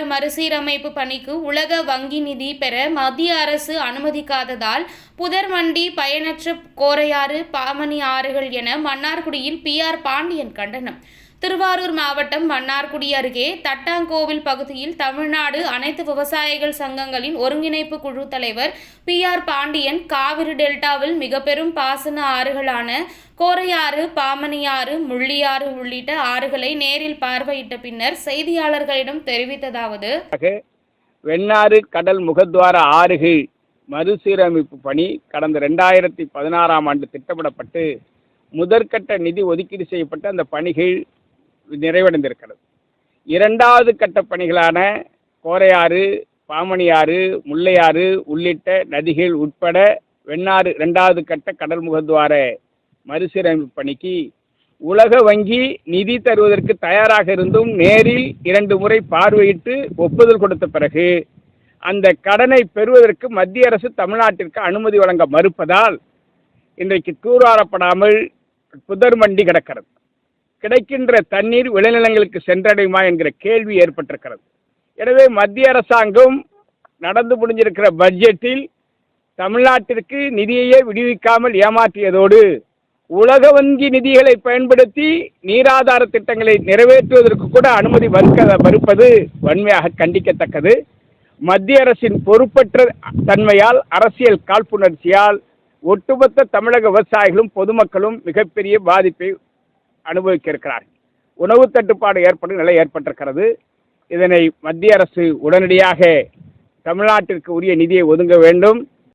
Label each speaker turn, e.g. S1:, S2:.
S1: மறுசீரமைப்பு பணிக்கு உலக வங்கி நிதி பெற மத்திய அரசு அனுமதிக்காததால் புதர்மண்டி பயனற்ற கோரையாறு பாமணி ஆறுகள் என மன்னார்குடியில் பி ஆர் பாண்டியன் கண்டனம். திருவாரூர் மாவட்டம் மன்னார்குடி அருகே தட்டாங்கோவில் பகுதியில் தமிழ்நாடு அனைத்து விவசாயிகள் சங்கங்களின் ஒருங்கிணைப்பு குழு தலைவர் பி ஆர் பாண்டியன் காவிரி டெல்டாவில் மிக பெரும் பாசன ஆறுகளான கோரையாறு பாமணியாறு முள்ளியாறு உள்ளிட்ட ஆறுகளை நேரில் பார்வையிட்ட பின்னர் செய்தியாளர்களிடம் தெரிவித்ததாவது
S2: வெண்ணாறு கடல் முகத்வார ஆறுகள் மறுசீரமைப்பு பணி கடந்த ரெண்டாயிரத்தி பதினாறாம் ஆண்டு திட்டமிடப்பட்டு முதற்கட்ட நிதி ஒதுக்கீடு செய்யப்பட்ட அந்த பணிகள் நிறைவடைந்திருக்கிறது. இரண்டாவது கட்ட பணிகளான கோரையாறு பாமணியாறு முல்லையாறு உள்ளிட்ட நதிகள் உட்பட வெண்ணாறு இரண்டாவது கட்ட கடல் முகத்வார மறுசீரமைப்பு பணிக்கு உலக வங்கி நிதி தருவதற்கு தயாராக இருந்தும் நேரில் இரண்டு முறை பார்வையிட்டு ஒப்புதல் கொடுத்த பிறகு அந்த கடனை பெறுவதற்கு மத்திய அரசு தமிழ்நாட்டிற்கு அனுமதி வழங்க மறுப்பதால் இன்றைக்கு தூர்வாரப்படாமல் புதர் மண்டி கிடக்கிறது. கிடைக்கின்ற தண்ணீர் விளைநிலங்களுக்கு சென்றடையுமா என்கிற கேள்வி ஏற்பட்டிருக்கிறது. எனவே மத்திய அரசாங்கம் நடந்து முடிஞ்சிருக்கிற பட்ஜெட்டில் தமிழ்நாட்டிற்கு நிதியையே விடுவிக்காமல் ஏமாற்றியதோடு உலக வங்கி நிதிகளை பயன்படுத்தி நீராதார திட்டங்களை நிறைவேற்றுவதற்கு கூட அனுமதி மறுக்க மறுப்பது வன்மையாக கண்டிக்கத்தக்கது. மத்திய அரசின் பொறுப்பற்ற தன்மையால் அரசியல் காழ்ப்புணர்ச்சியால் ஒட்டுமொத்த தமிழக விவசாயிகளும் பொதுமக்களும் மிகப்பெரிய பாதிப்பை அனுபவிக்க இருக்கிறார்கள் உணவு தட்டுப்பாடு ஏற்படும் நிலை ஏற்பட்டிருக்கிறது. இதனை மத்திய அரசு உடனடியாக தமிழ்நாட்டிற்கு உரிய நிதியை ஒதுங்க வேண்டும்.